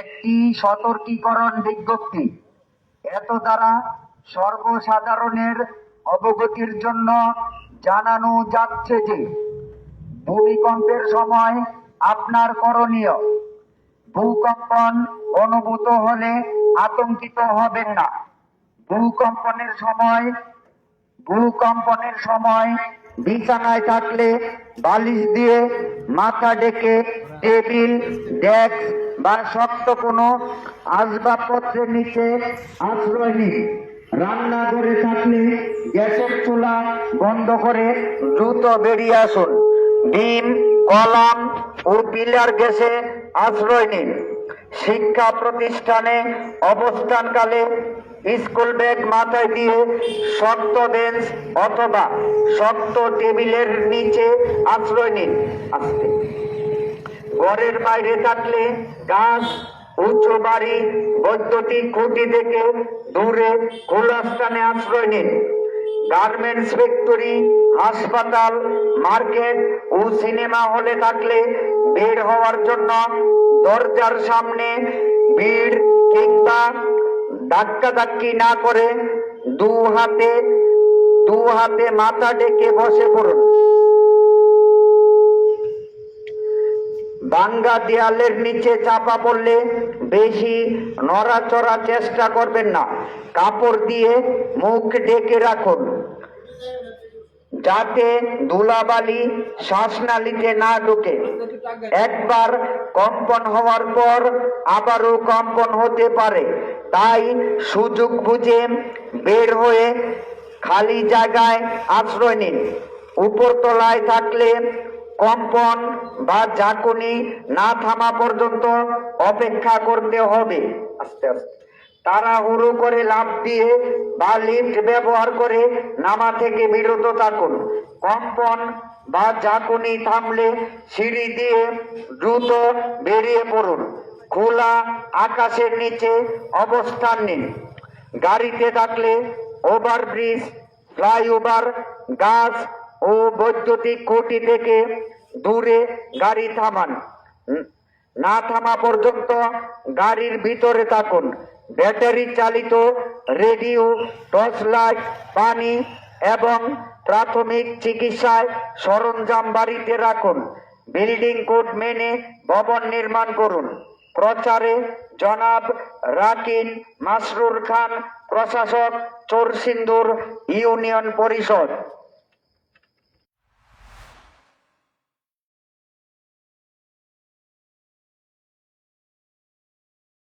একটি সতর্কীকরণ বিজ্ঞপ্তি। এত দ্বারা সর্বসাধারণের অবগতির জন্য জানানো যাচ্ছে যে, ভূমিকম্পের সময় আপনার করণীয়, ভূকম্পন অনুভূত হলে আতঙ্কিত হবেন না। ভূকম্পনের সময় ভূকম্পনের সময় বিছানায় থাকলে বালিশ দিয়ে মাথা ডেকে টেবিল, ডেস্ক বা শক্ত কোনো আসবাবপত্রের নিচে আশ্রয় নিন। রান্নাঘরে থাকলে গ্যাসের চুলা বন্ধ করে দ্রুত বেরিয়ে আসুন। ডিম, কলাম ও পিলার গ্যাসে আশ্রয় নিন। শিক্ষা প্রতিষ্ঠানে অবস্থানকালে স্কুল ব্যাগ মাথায় দিয়ে শক্ত বেঞ্চ অথবা শক্ত টেবিলের নিচে আশ্রয় নিন। আস্তে। ঘরের বাইরে থাকলে গাছ উঁচু বাড়ি, বৈদ্যুতিক খুঁটি থেকে দূরে খোলা স্থানে আশ্রয় নিন। গার্মেন্টস ফ্যাক্টরি, হাসপাতাল, মার্কেট ও সিনেমা হলে থাকলে বের হওয়ার জন্য দরজার সামনে ভিড়, কিংবা ধাক্কা ধাক্কি না করে দু হাতে দু হাতে মাথা ডেকে বসে পড়ুন। ভাঙ্গা দেয়ালের নিচে চাপা পড়লে বেশি নড়াচড়া চেষ্টা করবেন না। কাপড় দিয়ে মুখ ঢেকে রাখুন। যাতে ধুলাবালি শ্বাসনালীতে না ঢুকে। একবার কম্পন হওয়ার পর আবারও কম্পন হতে পারে। তাই সুযোগ বুঝে বের হয়ে খালি জায়গায় আশ্রয় নিন। উপরতলায় থাকলে কম্পন বা ঝাঁকুনি না থামা পর্যন্ত অপেক্ষা করতে হবে। আস্তে আস্তে। তারা তাড়াহুড়ো করে লাভ দিয়ে বা লিফট ব্যবহার করে নামা থেকে বিরত থাকুন। কম্পন বা ঝাঁকুনি থামলে সিঁড়ি দিয়ে দ্রুত বেরিয়ে পড়ুন। খোলা আকাশের নিচে অবস্থান নিন। গাড়িতে থাকলে ওভারব্রিজ ফ্লাইওভার গাছ ও বৈদ্যুতিক খুঁটি থেকে দূরে গাড়ি থামান। না থামা পর্যন্ত গাড়ির ভিতরে থাকুন। ব্যাটারি চালিত রেডিও, টর্চ লাইট, পানি এবং প্রাথমিক চিকিৎসায় সরঞ্জাম বাড়িতে রাখুন। বিল্ডিং কোড মেনে ভবন নির্মাণ করুন। প্রচারে জনাব রাকিন মাসরুর খান, প্রশাসক চোরসিন্দুর ইউনিয়ন পরিষদ।